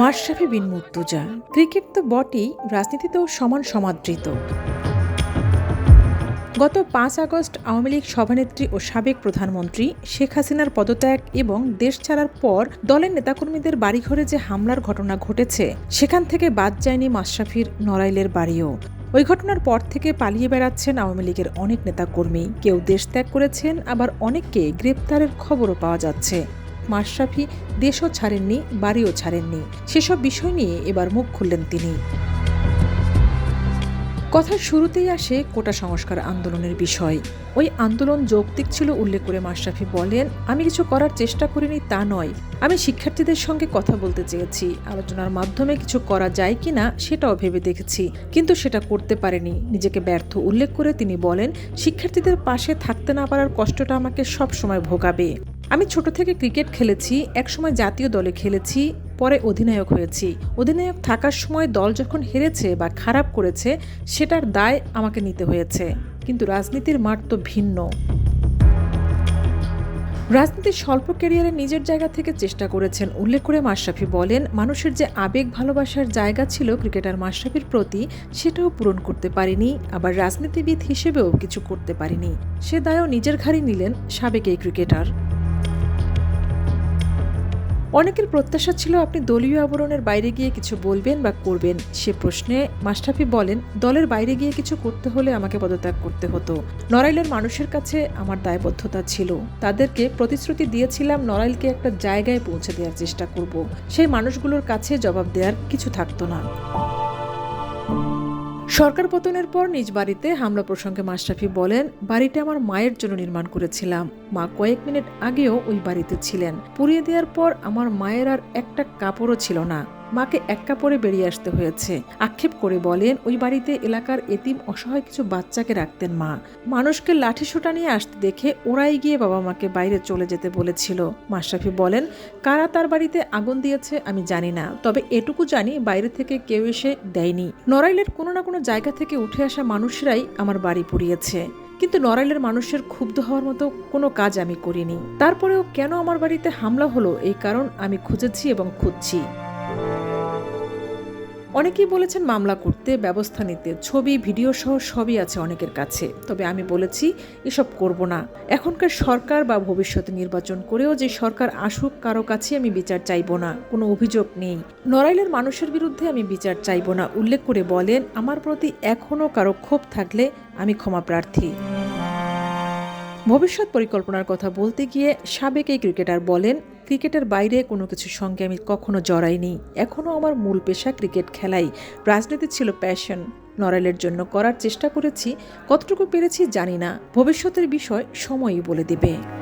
মাশরাফি বিন Murtuza. Cricket তো বটেই, রাজনীতিতেও সমান সমাদৃত। গত পাঁচ আগস্ট আওয়ামী লীগ সভানেত্রী ও সাবেক প্রধানমন্ত্রী শেখ হাসিনার পদত্যাগ এবং দেশ ছাড়ার পর দলের নেতাকর্মীদের বাড়িঘরে যে হামলার ঘটনা ঘটেছে, সেখান থেকে বাদ যায়নি মাশরাফির নড়াইলের বাড়িও। ওই ঘটনার পর থেকে পালিয়ে বেড়াচ্ছেন আওয়ামী লীগের অনেক নেতাকর্মী। কেউ দেশ ত্যাগ করেছেন, আবার অনেককে গ্রেপ্তারের খবরও পাওয়া যাচ্ছে। মাশরাফি দেশও ছাড়েননি, বাড়িও ছাড়েননি। সেসব বিষয় নিয়ে এবার মুখ খুললেন তিনি। কথার শুরুতেই আসে কোটা সংস্কার আন্দোলনের বিষয়। ওই আন্দোলন যৌক্তিক ছিল উল্লেখ করে মাশরাফি বলেন, আমি কিছু করার চেষ্টা করিনি তা নয়। আমি শিক্ষার্থীদের সঙ্গে কথা বলতে চেয়েছি। আলোচনার মাধ্যমে কিছু করা যায় কি না সেটাও ভেবে দেখেছি। কিন্তু সেটা করতে পারেনি। নিজেকে ব্যর্থ উল্লেখ করে তিনি বলেন, শিক্ষার্থীদের পাশে থাকতে না পারার কষ্টটা আমাকে সব সময় ভোগাবে। আমি ছোট থেকে ক্রিকেট খেলেছি, একসময় জাতীয় দলে খেলেছি, পরে অধিনায়ক হয়েছি। অধিনায়ক থাকার সময় দল যখন হেরেছে বা খারাপ করেছে, সেটার দায় আমাকে নিতে হয়েছে। কিন্তু রাজনীতির মাঠ তো ভিন্ন। রাজনীতির স্বল্প ক্যারিয়ারে নিজের জায়গা থেকে চেষ্টা করেছেন, উল্লেখ করে মাশরাফি বলেন, মানুষের যে আবেগ ভালোবাসার জায়গা ছিল ক্রিকেটার মাশরাফির প্রতি, সেটাও পূরণ করতে পারিনি, আবার রাজনীতিবিদ হিসেবেও কিছু করতে পারিনি। সে দায়ও নিজের ঘাড়ি নিলেন সাবেক এই ক্রিকেটার। অনেকের প্রত্যাশা ছিল আপনি দলীয় আবরণের বাইরে গিয়ে কিছু বলবেন বা করবেন। সে প্রশ্নে মাস্টাফি বলেন, দলের বাইরে গিয়ে কিছু করতে হলে আমাকে পদত্যাগ করতে হতো। নড়াইলের মানুষের কাছে আমার দায়বদ্ধতা ছিল। তাদেরকে প্রতিশ্রুতি দিয়েছিলাম নড়াইলকে একটা জায়গায় পৌঁছে দেওয়ার চেষ্টা করব। সেই মানুষগুলোর কাছে জবাব দেওয়ার কিছু থাকতো না। সরকার পতনের পর নিজ বাড়িতে হামলা প্রসঙ্গে মাশরাফি বলেন, বাড়িটা আমার মায়ের জন্য নির্মাণ করেছিলাম। মা কয়েক মিনিট আগেও ওই বাড়িতে ছিলেন। পুড়িয়ে দেওয়ার পর আমার মায়ের আর একটা কাপড়ও ছিল না। মাকে এক কাপড়ে বেরিয়ে আসতে হয়েছে। আক্ষেপ করে বলেন, ওই বাড়িতে এলাকার এতিম অসহায় কিছু বাচ্চাকে রাখতেন মা। মানুষকে লাঠি সোটা নিয়ে আসতে দেখে ওরাই গিয়ে বাবা মাকে বাইরে চলে যেতে বলেছিল। মাশরাফি বলেন, কারা তার বাড়িতে আগুন দিয়েছে আমি জানি না, তবে এটুকু জানি বাইরে থেকে কেউ এসে দেয়নি। নড়াইলের কোনো না কোনো জায়গা থেকে উঠে আসা মানুষরাই আমার বাড়ি পুড়িয়েছে। কিন্তু নড়াইলের মানুষের ক্ষুব্ধ হওয়ার মতো কোনো কাজ আমি করিনি। তারপরেও কেন আমার বাড়িতে হামলা হলো এই কারণ আমি খুঁজেছি এবং খুঁজছি। অনেকেই বলেছেন মামলা করতে, ব্যবস্থা নিতে, ছবি, ভিডিও সহ সবই আছে অনেকের কাছে। তবে আমি বলেছি, এসব করব না। এখনকার সরকার বা ভবিষ্যতে নির্বাচন করেও যে সরকার আসুক, কারও কাছে আমি বিচার চাইব না। কোনো অভিযোগ নেই। নড়াইলের মানুষের বিরুদ্ধে আমি বিচার চাইব না। উল্লেখ করে বলেন, আমার প্রতি এখনও কারও ক্ষোভ থাকলে আমি ক্ষমা প্রার্থী। ভবিষ্যৎ পরিকল্পনার কথা বলতে গিয়ে সাবেক এই ক্রিকেটার বলেন ক্রিকেটের বাইরে কোনো কিছুর সঙ্গে আমি কখনো জড়াইনি। এখনও আমার মূল পেশা ক্রিকেট খেলাই। রাজনীতি ছিল প্যাশন নড়াইলের জন্য করার চেষ্টা করেছি। কতটুকু পেরেছি জানি না। ভবিষ্যতের বিষয় সময়ই বলে দেবে।